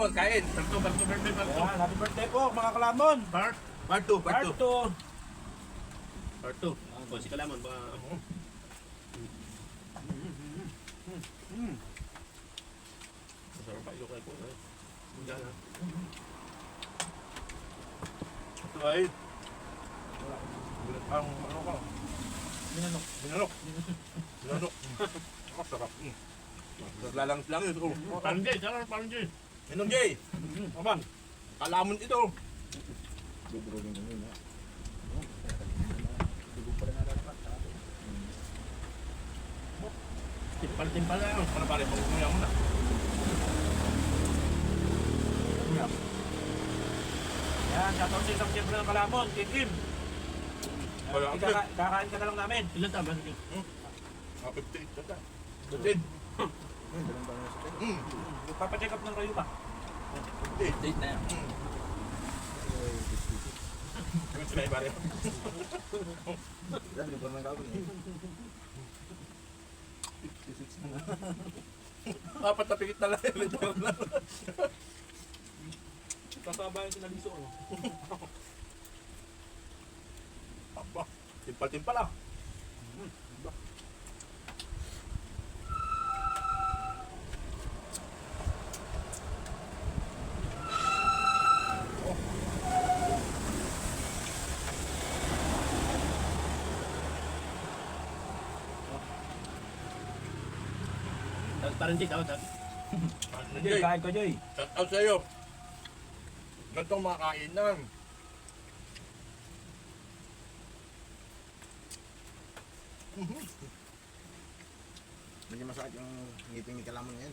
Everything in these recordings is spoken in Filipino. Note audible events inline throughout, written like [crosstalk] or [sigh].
Kalamon, kain. Barto, barto, birthday, barto. Ayan, happy birthday po mga kalamon. Part, part 2, part 2. Parto. Part 2. Oh, si Kalamon, ba? Masarap pa yung kay ko. eh. Diyan, ha? Ito ay, ang ano ka, Minanok. binanok. Binanok. Ang [laughs] sarap. Naglalangis lang yun. Oh. Parang Jay, sarap parang Minong Jay. Abang. Kalamon ito. Timpal-timpal na yun. Ano pare, pag-umuya mo na. Yan, shoutout sa isang siyempre ng kalamon. Wala Ayan, ang kaka- Kakain ka na lang namin. Ilan tama? Jay? Ah, 58 ka ta. 15. Mm. Papacheck up ng kayo pa. 58. Date na yan. Yung sinay pare. Apat na pikit na lang. Literal na. Sasabayan si Naliso. Oh. Aba, timpal-timpal ah. Parang Jay, tawag tawag. Joy, kain ka Joy. Shout out sa'yo. Gantong mga kainan. Medyo masakit yung ngipin ni Kalamon ngayon.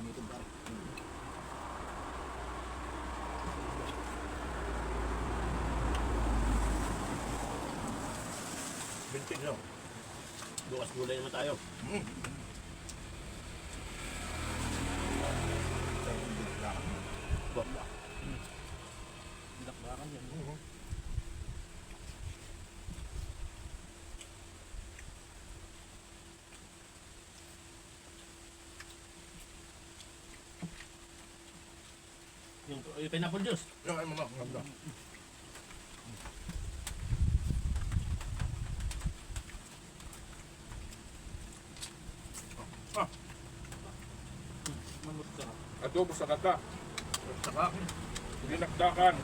Ngipin pare. No. Bukas gulay naman tayo. Wala. Dakbakan yan. Yung, yung pineapple juice. Yung ay mama, ganda. Ah, Manot ka. Adobo sa kata. Saka, dinakdakan.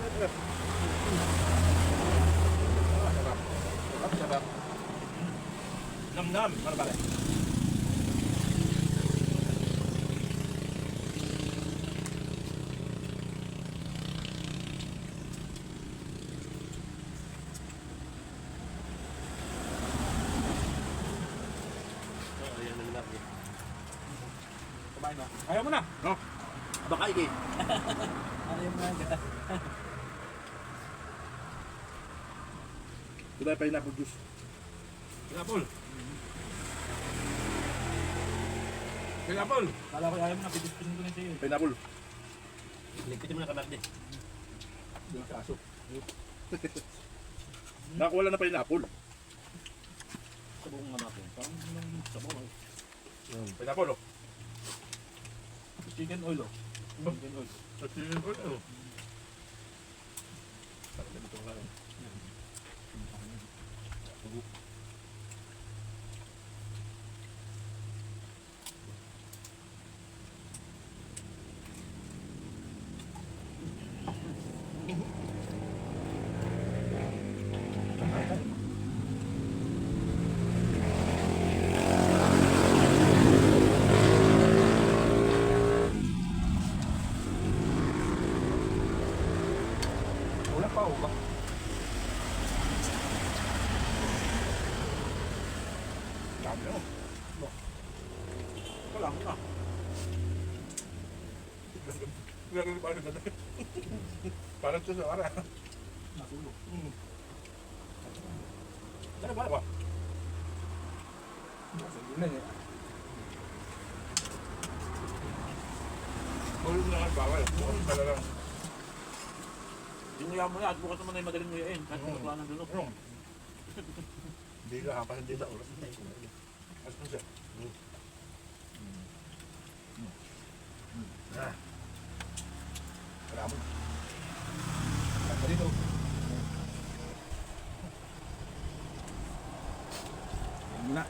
Sarap. Sarap. Nam-nam, ano pare? Oh, ayan na lang. Kumain na. Ayaw mo na. No? Baka ikay. [laughs] Ayaw mo na. Ito tayo pineapple juice. Pineapple. Pineapple. Kala ko ayaw mo na. Pipispisin ko na sa'yo. eh. Pineapple. Ligpitin mo na kamerde. Hindi na kaso. [laughs] Nakuha lang na pineapple. Sabong nga natin. Parang sabong. oh. Pineapple, oh. Chicken oil oh. Chicken oil. Sa chicken oil, oh. Parang ganito nga lang. Wala pa oh. Dami, oh. Wala ko na. Ganun pa rin ganun. Parang siya sa ara. Natulog. Mm. Ano ba ba? Sige na eh. Ulit na nga bawal. Bukas pala lang. Dinuya mo na at bukas naman ay madaling nguyain. Kahit kung wala ng dunok. Hindi ka, hapas hindi na oras. As mo siya. Ah. Wala mo. Kaya dito. Yan muna.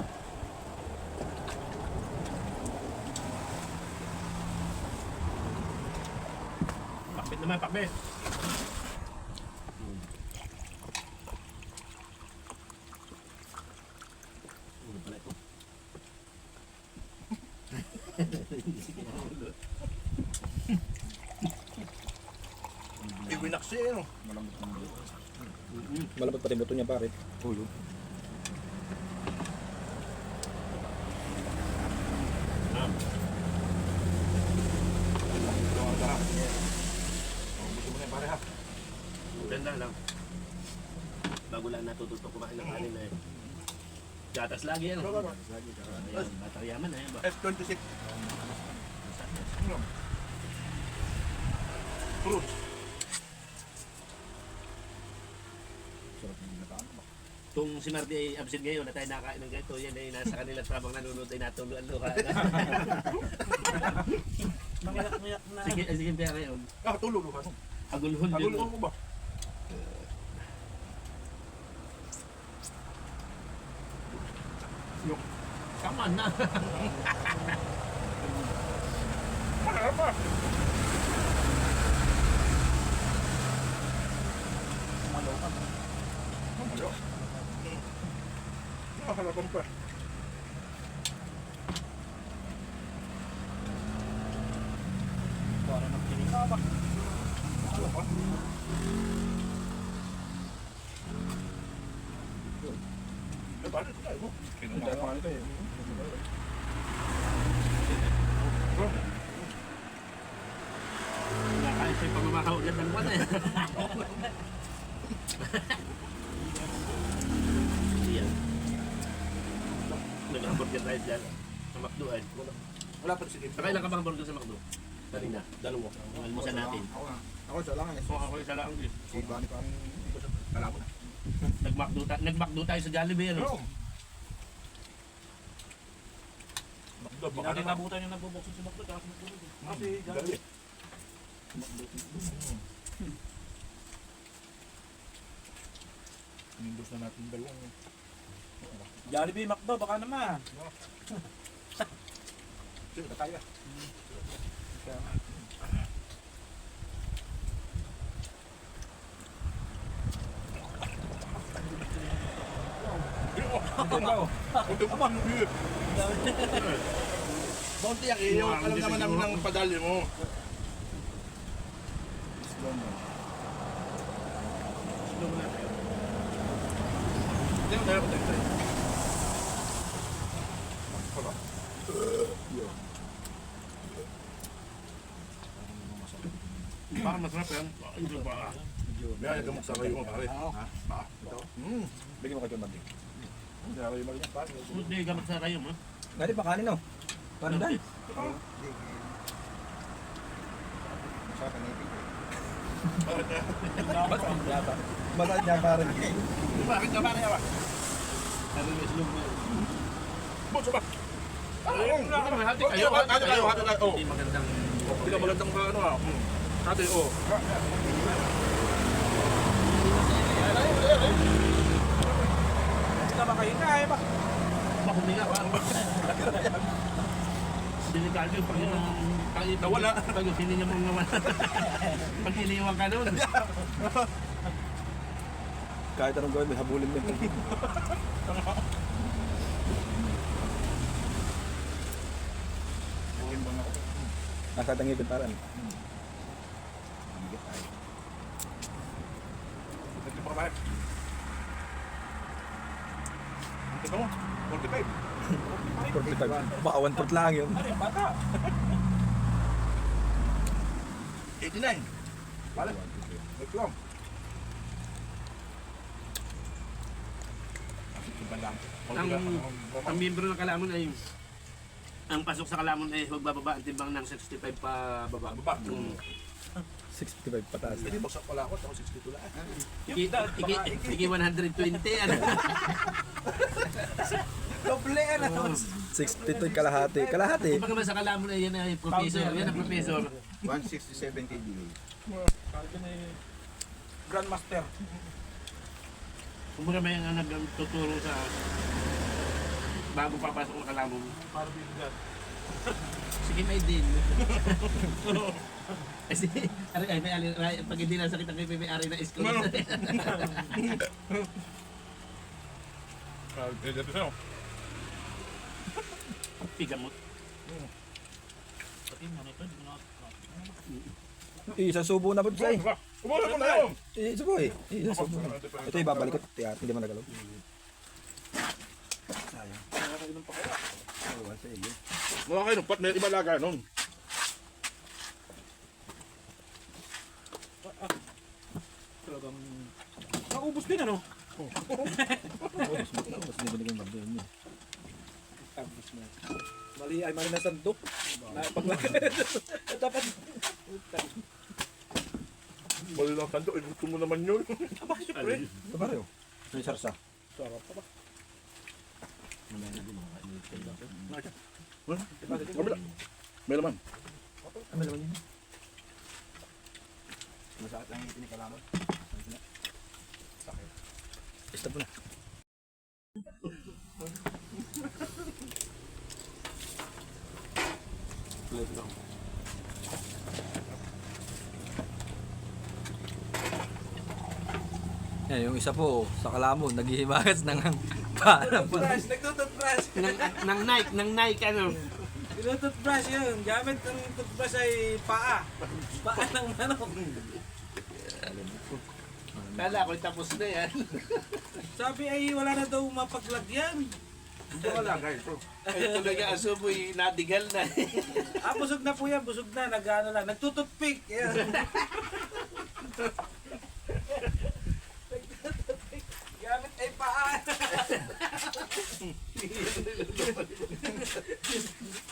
Pakbit naman, pakbit. Ano pala ito? Iwinaksi eh, no? Malambot ng buto. Mm-mm. Malapot pati buto niya pare. Ulo. Ah, Ito ang sarap. Oh, gusto mo na yung pare ha. Ganda lang. Bago lang natututo kumain ng kanin eh. Gatas lagi ano. Lagi ka. Ayan, batang yaman eh. Ba? F26. Ano? Fruits. Sarap ng nataan. Kung si Marty ay absent ngayon na tayo nakain ng ganito, yan ay nasa kanila habang nanonood ay natulo ang luha. Na. sige, sige kaya ngayon. Ah, tulog ka. Agulhol Agul din. ko ba? On na. Masarap pa. Malo. Nakakalaban pa. Para. Ano? Eh, paano ito tayo mo? Kaya pa ito eh. Nakain sa yan ng buwan eh. Yan. Nag-hamburger tayo dyan. Sa McDo ay. Wala pa sige. Nakailan ka bang hamburger sa McDo? Kanina. Dalawa. Ang almusan natin. Ako na. Ako sa lang eh. So ako isa lang. eh. Si Bani pa. Wala ko na. Nag-McDo, ta- nag-McDo tayo sa Jollibee ano? Hindi baka natin na. nabutan yung nagbubuksan si. Kasi matulog eh. Kasi Dali. Nindos na natin dalawang. Jollibee, Makdo, baka naman. Sige, tataya. Ito pa, hindi. Bounty yan, eh, alam naman namin ng padali mo. Slow mo. Hindi mo tayo ko tayo. Wala. Parang masarap yan. Ito ba? May ayaw gamot sa kayo mo, pare. Ha? Ito. Hmm. Bigyan mo yung magiging pare. Hindi gamit sa kayo mo. Dali pa kanin oh. Parang dahil. Masarap ang ipin. Bakit niya parang. Bakit ka pare yawa? Sabi mo islog mo. Butso ba? Ay, Oo. hati Hati kayo. hati kayo, hati kayo. Oh. Hindi magandang... Hindi ka magandang ka ano ah. Hmm. Hati, oh. Hindi ka ba kayo kaya ba? Baka huminga pa. Delikado yung pag Nawala. Pag sinin niya mong nawala. Pag iniwan ka nun. Kahit anong gawin, may habulin mo. Bigyan mo na ako. Nasa tangipin parang. Bigyan tayo. Hindi pa. Hindi ka mo. 45. 45. Baka one foot lang yun. 89. Pare. May plum. Iba lang. Ang, ang miyembro ng kalamon ay ang pasok sa kalamon ay huwag bababa ang timbang ng 65 pa baba. Baba. Mm. 65 pataas. Hindi, bagsak pala ako. Ako 62 lang. Iki, iki, iki 120 ano. [laughs] 62 kalahati. Kalahati. Kung naman sa kalamon ay yan ay professor. Yan ang professor. 167 kDA. Sabi ni Kung may nga nagtuturo sa bago papasok ng kalamon. Para bibigat. [laughs] Sige, may din. [laughs] Kasi, ari, ay, may ali, ay, pag hindi na sakit ang kay may ari na iskul. Ah, eh, dito siya. [laughs] Pigamot. Pati mo na ito, di mo na. Isang subo na po siya eh. Umulan mo na yun! Isang subo eh. Isang subo na. Ito ibabalik ko. Tiyan, hindi mo nagalaw. Sayang. Oo, sige. Mga kayo, pat may iba laga nun. Talagang... Naubos din ano? Tapos hindi binigyan ng yun. Tapos na. Mali ay mali na sandok. Na paglaki. [laughs] Dapat Wala lang sando, eh, gusto mo naman yun. [laughs] Aba, syempre. Ito pa rin. May sarsa. Sarap pa ba? Kabila. May laman. Ano naman yun? Masakit ang ngipin ni Kalamon. Stop mo na. Yan, yung isa po, sa kalamon, naghihimagas ng parang Toothbrush, nagtutoothbrush. Nang, nang Nike, nang Nike, ano. Tinutoothbrush yun. Gamit ng toothbrush ay paa. Paa ng manok. Kala ko tapos na yan. [laughs] Sabi ay wala na daw mapaglagyan. Ito wala, guys. Ito. Ay, [laughs] talaga aso mo'y nadigal na. Ah, busog na po yan. Busog na. Nag-ano lang. Nagtututpick. Yan. [laughs] ay paa.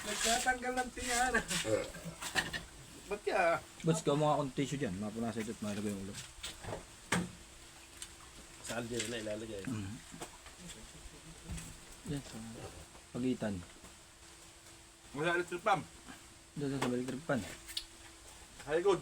Nagtatanggal ng tingana. Ba't ka? Boss, ikaw mga akong tissue dyan. Mapunasa ito at malagay yung ulo. Saan din na ilalagay? Yan, sa pagitan. Wala electric pump. Doon sa balik pan. Hi, good.